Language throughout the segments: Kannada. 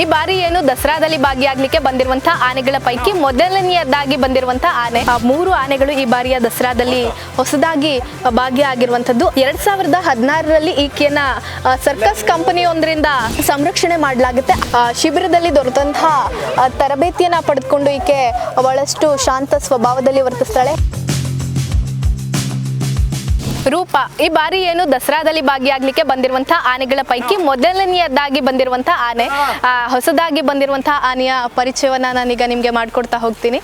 ಈ ಬಾರಿ ಏನು ದಸರಾದಲ್ಲಿ ಭಾಗಿಯಾಗಲಿಕ್ಕೆ ಬಂದಿರುವಂತಹ ಆನೆಗಳ ಪೈಕಿ ಮೊದಲನೆಯದಾಗಿ ಬಂದಿರುವಂತಹ ಆನೆ. ಮೂರು ಆನೆಗಳು ಈ ಬಾರಿಯ ದಸರಾದಲ್ಲಿ ಹೊಸದಾಗಿ ಭಾಗಿಯಾಗಿರುವಂತದ್ದು ಎರಡ್ ಸಾವಿರದ ಹದಿನಾರರಲ್ಲಿ ಈಕೆಯನ್ನ ಸರ್ಕಸ್ ಕಂಪನಿಯೊಂದರಿಂದ ಸಂರಕ್ಷಣೆ ಮಾಡಲಾಗುತ್ತೆ. ಶಿಬಿರದಲ್ಲಿ ದೊರೆತಂತಹ ತರಬೇತಿಯನ್ನ ಪಡೆದುಕೊಂಡು ಈಕೆ ಬಹಳಷ್ಟು ಶಾಂತ ಸ್ವಭಾವದಲ್ಲಿ ವರ್ತಿಸ್ತಾಳೆ. ರೂಪ. ಈ ಬಾರಿ ಏನು ದಸರಾದಲ್ಲಿ ಭಾಗಿಯಾಗ್ಲಿಕ್ಕೆ ಬಂದಿರುವಂತಹ ಆನೆಗಳ ಪೈಕಿ ಮೊದಲನೆಯದಾಗಿ ಬಂದಿರುವಂತಹ ಆನೆ ಹೊಸದಾಗಿ ಬಂದಿರುವಂತಹ ಆನೆಯ ಪರಿಚಯವನ್ನ ನಾನೀಗ ನಿಮಗೆ ಮಾಡ್ಕೊಡ್ತಾ ಹೋಗ್ತೀನಿ.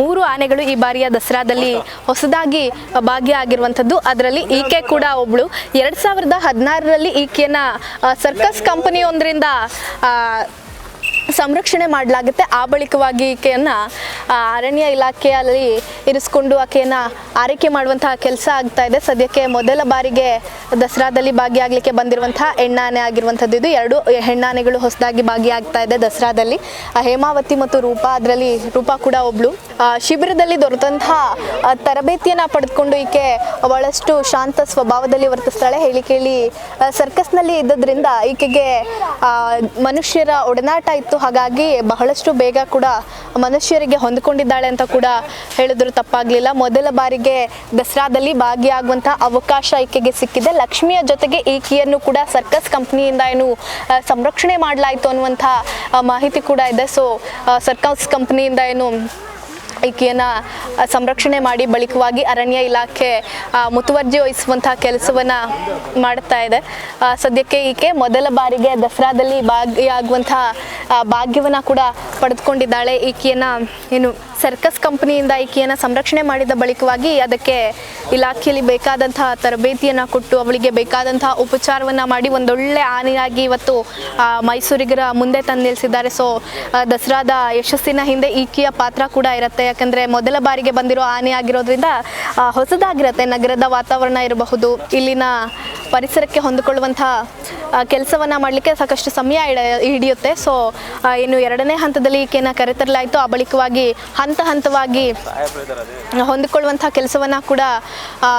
ಮೂರು ಆನೆಗಳು ಈ ಬಾರಿಯ ದಸರಾದಲ್ಲಿ ಹೊಸದಾಗಿ ಭಾಗಿಯಾಗಿರುವಂತದ್ದು ಅದರಲ್ಲಿ ಈಕೆ ಕೂಡ ಒಬ್ಳು. ಎರಡ್ ಸಾವಿರದ ಹದಿನಾರರಲ್ಲಿ ಈಕೆಯನ್ನ ಸರ್ಕಸ್ ಕಂಪನಿಯೊಂದರಿಂದ ಸಂರಕ್ಷಣೆ ಮಾಡಲಾಗುತ್ತೆ. ಆ ಬಳಿಕವಾಗಿ ಈಕೆಯನ್ನು ಅರಣ್ಯ ಇಲಾಖೆಯಲ್ಲಿ ಇರಿಸ್ಕೊಂಡು ಆಕೆಯನ್ನು ಆರೈಕೆ ಮಾಡುವಂತಹ ಕೆಲಸ ಆಗ್ತಾ ಇದೆ. ಸದ್ಯಕ್ಕೆ ಮೊದಲ ಬಾರಿಗೆ ದಸರಾದಲ್ಲಿ ಭಾಗಿಯಾಗಲಿಕ್ಕೆ ಬಂದಿರುವಂತಹ ಹೆಣ್ಣಾನೆ ಆಗಿರುವಂಥದ್ದು ಇದು. ಎರಡು ಹೆಣ್ಣಾನೆಗಳು ಹೊಸದಾಗಿ ಭಾಗಿಯಾಗ್ತಾ ಇದೆ ದಸರಾದಲ್ಲಿ. ಹೇಮಾವತಿ ಮತ್ತು ರೂಪಾ, ಅದರಲ್ಲಿ ರೂಪಾ ಕೂಡ ಒಬ್ಳು. ಶಿಬಿರದಲ್ಲಿ ದೊರೆತಂತಹ ತರಬೇತಿಯನ್ನು ಪಡೆದುಕೊಂಡು ಈಕೆ ಬಹಳಷ್ಟು ಶಾಂತ ಸ್ವಭಾವದಲ್ಲಿ ವರ್ತಿಸ್ತಾಳೆ. ಹೇಳಿ ಕೇಳಿ ಸರ್ಕಸ್ನಲ್ಲಿ ಇದ್ದದ್ರಿಂದ ಈಕೆಗೆ ಮನುಷ್ಯರ ಒಡನಾಟ ಇತ್ತು. ಹಾಗಾಗಿ ಬಹಳಷ್ಟು ಬೇಗ ಕೂಡ ಮನುಷ್ಯರಿಗೆ ಹೊಂದಿಕೊಂಡಿದ್ದಾಳೆ ಅಂತ ಕೂಡ ಹೇಳಿದ್ರು. ತಪ್ಪಾಗ್ಲಿಲ್ಲ. ಮೊದಲ ಬಾರಿಗೆ ದಸರಾದಲ್ಲಿ ಭಾಗಿಯಾಗುವಂತಹ ಅವಕಾಶ ಈಕೆಗೆ ಸಿಕ್ಕಿದೆ. ಲಕ್ಷ್ಮಿಯ ಜೊತೆಗೆ ಈಕೆಯನ್ನು ಕೂಡ ಸರ್ಕಸ್ ಕಂಪ್ನಿಯಿಂದ ಏನು ಸಂರಕ್ಷಣೆ ಮಾಡಲಾಯಿತು ಅನ್ನುವಂಥ ಮಾಹಿತಿ ಕೂಡ ಇದೆ. ಸೊ ಸರ್ಕಸ್ ಕಂಪ್ನಿಯಿಂದ ಏನು ಈಕೆಯನ್ನ ಸಂರಕ್ಷಣೆ ಮಾಡಿ ಬಳಿಕವಾಗಿ ಅರಣ್ಯ ಇಲಾಖೆ ಮುತುವರ್ಜಿ ವಹಿಸುವಂತಹ ಕೆಲಸವನ್ನು ಮಾಡ್ತಾ ಇದೆ. ಸದ್ಯಕ್ಕೆ ಈಕೆ ಮೊದಲ ಬಾರಿಗೆ ದಸರಾದಲ್ಲಿ ಭಾಗಿಯಾಗುವಂತಹ ಭಾಗ್ಯವನ್ನ ಕೂಡ ಪಡೆದುಕೊಂಡಿದ್ದಾಳೆ. ಈಕೆಯನ್ನ ಏನು ಸರ್ಕಸ್ ಕಂಪನಿಯಿಂದ ಈಕೆಯನ್ನ ಸಂರಕ್ಷಣೆ ಮಾಡಿದ ಬಳಿಕವಾಗಿ ಅದಕ್ಕೆ ಇಲಾಖೆಯಲ್ಲಿ ಬೇಕಾದಂತಹ ತರಬೇತಿಯನ್ನ ಕೊಟ್ಟು, ಅವಳಿಗೆ ಬೇಕಾದಂತಹ ಉಪಚಾರವನ್ನ ಮಾಡಿ ಒಂದೊಳ್ಳೆ ಆನೆಯಾಗಿ ಇವತ್ತು ಮೈಸೂರಿಗರ ಮುಂದೆ ತಂದು ನಿಲ್ಲಿಸಿದ್ದಾರೆ ಸೊ ದಸರಾದ ಯಶಸ್ಸಿನ ಹಿಂದೆ ಈಕೆಯ ಪಾತ್ರ ಕೂಡ ಇರುತ್ತೆ. ಯಾಕಂದ್ರೆ ಮೊದಲ ಬಾರಿಗೆ ಬಂದಿರೋ ಆನೆ ಆಗಿರೋದ್ರಿಂದ ಹೊಸದಾಗಿರುತ್ತೆ. ನಗರದ ವಾತಾವರಣ ಇರಬಹುದು. ಇಲ್ಲಿನ ಪರಿಸರಕ್ಕೆ ಹೊಂದಿಕೊಳ್ಳುವಂತಹ ಕೆಲಸವನ್ನ ಮಾಡಲಿಕ್ಕೆ ಸಾಕಷ್ಟು ಸಮಯ ಹಿಡ- ಹಿಡಿಯುತ್ತೆ. ಸೊ ಇನ್ನು ಎರಡನೇ ಹಂತದಲ್ಲಿ ಈಕೆನ ಕರೆತರಲಾಯಿತು. ಆ ಬಳಿಕವಾಗಿ ಹಂತ ಹಂತವಾಗಿ ಹೊಂದಿಕೊಳ್ಳುವಂತಹ ಕೆಲಸವನ್ನ ಕೂಡ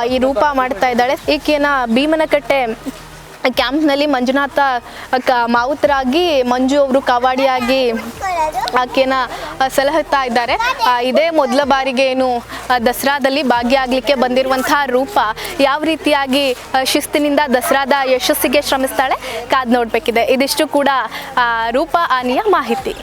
ಈ ರೂಪ ಮಾಡ್ತಾ ಇದ್ದಾಳೆ. ಈಕೆಯನ್ನ ಭೀಮನಕಟ್ಟೆ ಕ್ಯಾಂಪ್ನಲ್ಲಿ ಮಂಜುನಾಥ ಕ, ಮಾವುತರಾಗಿ ಮಂಜು ಅವರು ಕವಾಡಿಯಾಗಿ ಆಕೆನ ಸಲಹುತ್ತಾ ಇದ್ದಾರೆ. ಇದೇ ಮೊದಲ ಬಾರಿಗೆ ಏನು ದಸರಾದಲ್ಲಿ ಭಾಗಿಯಾಗಲಿಕ್ಕೆ ಬಂದಿರುವಂತಹ ರೂಪ ಯಾವ ರೀತಿಯಾಗಿ ಶಿಸ್ತಿನಿಂದ ದಸರಾದ ಯಶಸ್ಸಿಗೆ ಶ್ರಮಿಸ್ತಾಳೆ ಕಾದ್ ನೋಡಬೇಕಿದೆ. ಇದಿಷ್ಟು ಕೂಡ ರೂಪ ಆನಿಯ ಮಾಹಿತಿ.